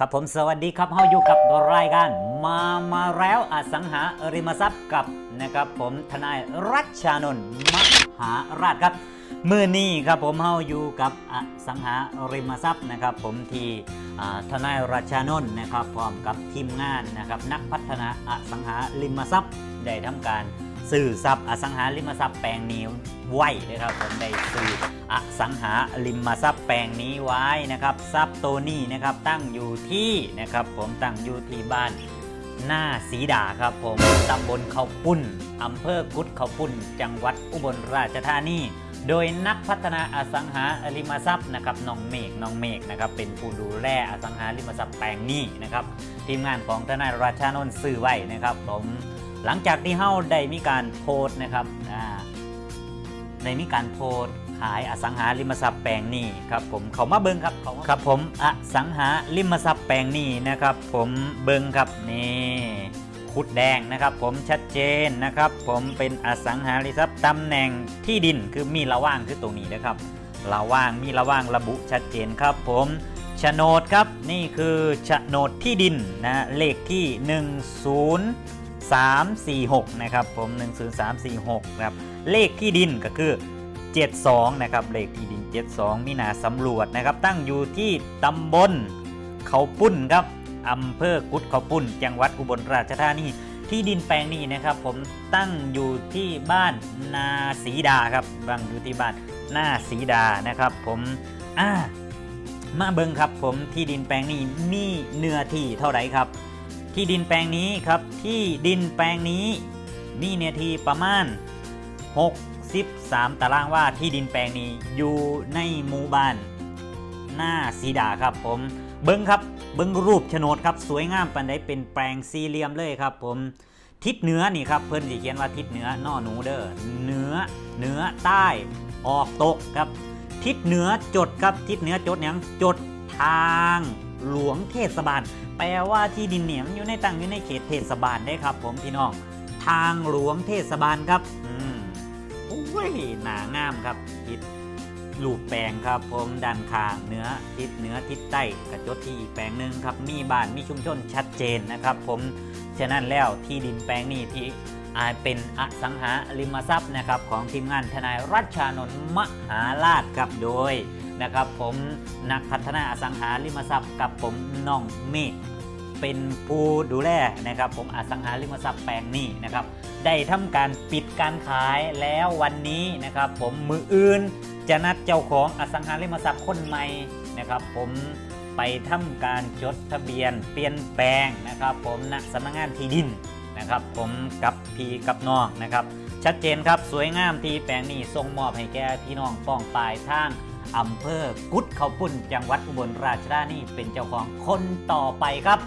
ครับผมสวัสดีครับเฮาอยู่กับรายการมามาแล้วอสังหาริมทรัพย์กับนะครับผมทนายรัชชานนท์มหาราชครับมื่อนี้ครับผมเฮาอยู่กับอสังหาริมทรัพย์นะครับ ผมที่ทนายรัชชานนท์นะครับพร้อมกับทีมงานนะครับนักพัฒนาอสังหาริมทรัพย์ได้ทำการ สื่อทรัพย์อสังหาริมทรัพย์แปลงนี้ไว้นะครับผมได้สื่ออสังหาริมทรัพย์แปลงนี้ไว้นะครับทรัพย์ตัวนี้นะครับตั้งอยู่ที่นะครับผมตั้งอยู่ที่บ้านหน้าสีดาครับผมตำบลเขาปุ้นอำเภอกุดเขาปุ้นจังหวัดอุบลราชธานีโดยนักพัฒนาอสังหาริมทรัพย์นะครับน้องเมฆน้องเมฆนะครับเป็นผู้ดูแลอสังหาริมทรัพย์แปลงนี้นะครับทีมงานของทนายราชานนท์ซื้อไว้นะครับผม หลังจากที่เฮ้าได้มีการโพสต์นะครับอ่าในมีการโพสต์ขายอสังหาริมทรัพย์แปลงนี้ครับผมเขามาเบิงครับเขาครับผมอสังหาริมทรัพย์แปลงนี้นะครับ ผมเบิงครับนี่ขุดแดงนะครับ ผมชัดเจนนะครับ ผมเป็นอสังหาริมทรัพย์ตำแหน่งที่ดินคือมีระว่างคือตรงนี้นะครับระว่างมีระว่างระบุชัดเจนครับ ผมโฉนดครับนี่คือโฉนดที่ดินนะเลขที่ 10 346 นะครับผม 10346ครับเลขที่ดินก็คือ 72 นะครับ เลขที่ดิน 72 มีหนาสำรวจนะครับ ตั้งอยู่ที่ตำบลเขาปุ้นครับอำเภอกุดเขาปุ้น จังหวัดอุบลราชธานี ที่ดินแปลงนี้นะครับผมตั้งอยู่ที่บ้านนาสีดาครับตั้งอยู่ที่บ้านนาสีดานะครับ ผมอ่ามาเบิงครับผมที่ดินแปลงนี้มีเนื้อที่เท่าไหร่ครับ ที่ดินแปลงนี้ครับที่ดินแปลงนี้มีเนื้อที่ประมาณ 63 ตารางว่าที่ดินแปลงนี้อยู่ในหมู่บ้าน หน้าสีดาครับผมเบิ้งครับเบิ้งรูปโฉนดครับสวยงามปันได้เป็นแปลงสี่เหลี่ยมเลยครับผมทิศเหนือนี่ครับเพิ่นสิเขียนว่าทิศเหนือนอหนูเด้อเหนือเหนือใต้ออกตกครับ ทิศเหนือจดครับทิศเหนือจดหยังจดทาง หลวงเทศบาล แปลว่าที่ดินเหนียมันอยู่ในตั้งอยู่ในเขตเทศบาลได้ครับ ผมพี่น้อง ทางหลวงเทศบาลครับ อืมโอ้ยหนางามครับทิศรูปแปลงครับ ผมด้านข้างเหนือทิศเหนือทิศใต้กระจดที่อีกแปลงหนึ่งครับ มีบ้านมีชุมชนชัดเจนนะครับ ผมฉะนั้นแล้วที่ดินแปลงนี้ที่อาจเป็นอสังหาริมทรัพย์นะครับของทีมงานทนายรัชชานนท์มหาราชครับโดย นะครับ ผมนักพัฒนาอสังหาริมทรัพย์กับผมน้องเมฆเป็นผู้ดูแลนะครับ ผมอสังหาริมทรัพย์แปลงนี้นะครับ ได้ทำการปิดการขายแล้ววันนี้นะครับ ผมมืออื่นจะนัดเจ้าของอสังหาริมทรัพย์คนใหม่นะครับ ผมไปทำการจดทะเบียนเปลี่ยนแปลงนะครับ ผมณสำนักงานที่ดินนะครับ ผมกับพี่กับน้องนะครับ ชัดเจนครับสวยงามที่แปลงนี้ส่งมอบให้แก่พี่น้องป้องปลายทาง อำเภอกุดเขาปุ่นจังหวัดอุบลราชธานีเป็นเจ้าของคนต่อไปครับ